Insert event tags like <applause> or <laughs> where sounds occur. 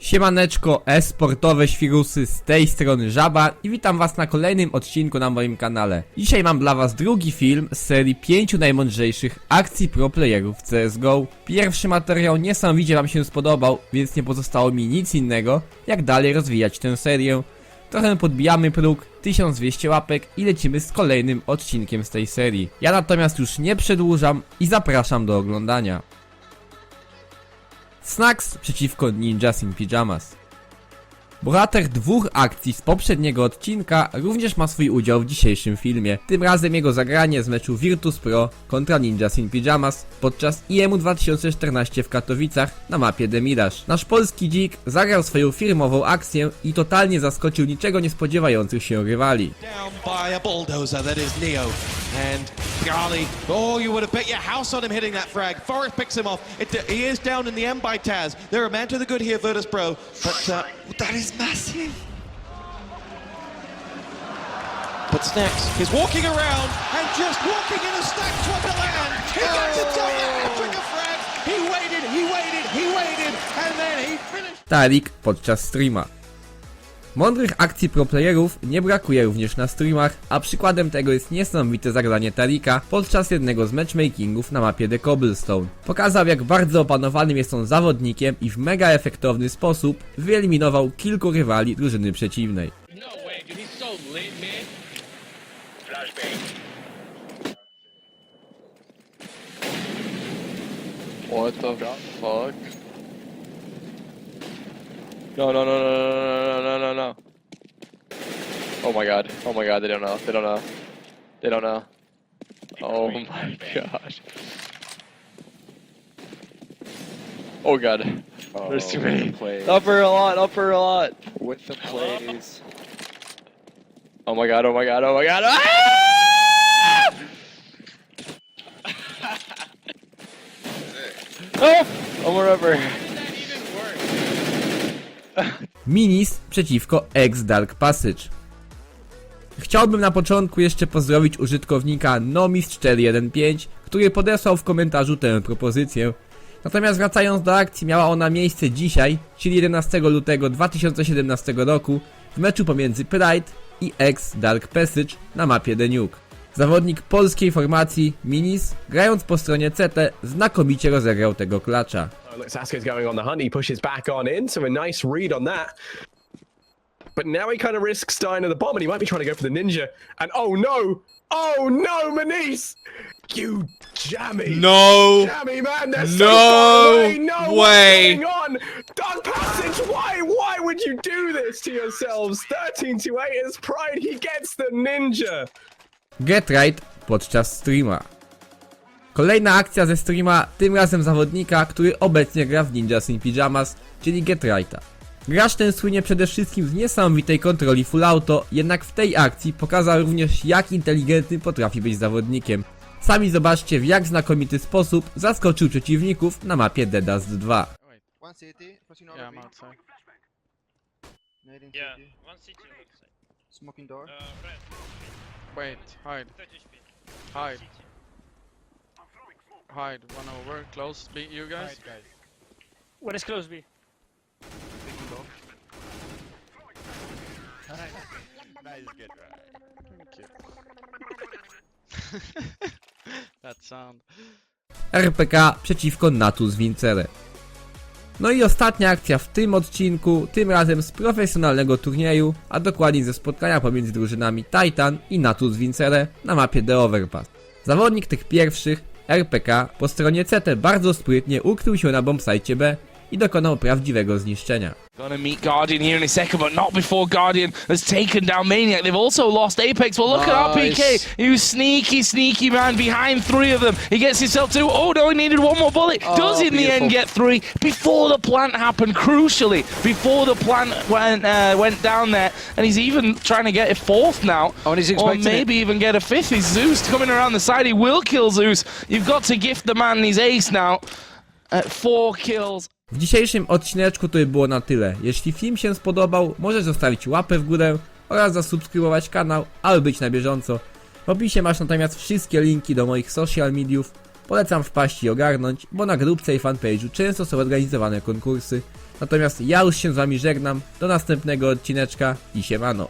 Siemaneczko, e-sportowe świrusy z tej strony Żaba i witam was na kolejnym odcinku na moim kanale. Dzisiaj mam dla was drugi film z serii 5 najmądrzejszych akcji pro playerów CSGO. Pierwszy materiał niesamowicie wam się spodobał, więc nie pozostało mi nic innego, jak dalej rozwijać tę serię. Trochę podbijamy próg, 1200 łapek i lecimy z kolejnym odcinkiem z tej serii. Ja natomiast już nie przedłużam i zapraszam do oglądania. Snacks przeciwko Ninjas in Pyjamas. Bohater dwóch akcji z poprzedniego odcinka również ma swój udział w dzisiejszym filmie. Tym razem jego zagranie z meczu Virtus Pro kontra Ninjas in Pyjamas podczas IEM 2014 w Katowicach na mapie Demidash. Nasz polski dzik zagrał swoją firmową akcję i totalnie zaskoczył niczego nie spodziewających się rywali. Garley, oh, you would have your house on him hitting that frag. Forrest down by Taz. A to Virtus Pro. Uh, massive. But Snacks is walking around and just walking in a stacked Wonderland. He got to tell you, hat-trick of frags. He waited, he waited, he waited, and then he finished. Tarik podczas streama. Mądrych akcji proplayerów nie brakuje również na streamach, a przykładem tego jest niesamowite zagranie Tarika podczas jednego z matchmakingów na mapie The Cobblestone. Pokazał jak bardzo opanowanym jest on zawodnikiem i w mega efektowny sposób wyeliminował kilku rywali drużyny przeciwnej. What the fuck? No, no, no, no, no. no, no. Oh my god. Oh my god, they don't know. They don't know. They don't know. Oh my <laughs> gosh. Oh god. There's too many. Upper a lot, upper a lot. with the plays. Oh my god, oh my god, oh my god. Ah! <laughs> oh! Oh, wherever. <laughs> Minis przeciwko X Dark Passage. Chciałbym na początku jeszcze pozdrowić użytkownika Nomis415, który podesłał w komentarzu tę propozycję. Natomiast wracając do akcji, miała ona miejsce dzisiaj, czyli 11 lutego 2017 roku, w meczu pomiędzy Pride i X Dark Passage na mapie The Nuke. Zawodnik polskiej formacji Minis, grając po stronie CT, znakomicie rozegrał tego klacza. Look, Sasuke's going on the hunt. He pushes back on in, so a nice read on that. But now he kind of risks dying at the bottom, and he might be trying to go for the ninja. And oh no! Oh no, Manise! You jammy! No Jammy man, they're No so far away! No way. What's going on? Dark Passage, why? Why would you do this to yourselves? 13 to 8 is Pride, he gets the ninja! Get Right podczas streama. Kolejna akcja ze streama, tym razem zawodnika, który obecnie gra w Ninjas in Pyjamas, czyli Get Righta. Gracz ten słynie przede wszystkim z niesamowitej kontroli full auto, jednak w tej akcji pokazał również jak inteligentny potrafi być zawodnikiem. Sami zobaczcie w jak znakomity sposób zaskoczył przeciwników na mapie Dust 2. One city, pushing out Yeah, of I'm B. outside. Nading Yeah, city. one city left side. Smoking door. Uh, friend, Wait, hide, 30 HP. hide, City. hide. One over, close. Beat you guys. What is close B? Taking door. <laughs> That sound. RPK przeciwko Natus Vincere. No i ostatnia akcja w tym odcinku, tym razem z profesjonalnego turnieju, a dokładniej ze spotkania pomiędzy drużynami Titan i Natus Vincere na mapie The Overpass. Zawodnik tych pierwszych, RPK, po stronie CT bardzo sprytnie ukrył się na bombsite B i dokonał prawdziwego zniszczenia. Gonna meet Guardian here in a second, but not before Guardian has taken down Maniac. They've also lost Apex. Well, look at RPK. He was sneaky, sneaky man behind three of them. He gets himself two. Oh no, he needed one more bullet. Does in the end get three before the plant happened. Crucially, before the plant went uh, went down there, and he's even trying to get a fourth now, Oh, and he's or expecting it. maybe even get a fifth. He's Zeus coming around the side. He will kill Zeus. You've got to gift the man his ace now. At four kills. W dzisiejszym odcineczku to by było na tyle. Jeśli film się spodobał, możesz zostawić łapę w górę oraz zasubskrybować kanał, aby być na bieżąco. W opisie masz natomiast wszystkie linki do moich social mediów polecam wpaść i ogarnąć, bo na grupce i fanpage'u często są organizowane konkursy. Natomiast ja już się z wami żegnam, do następnego odcineczka i siemano.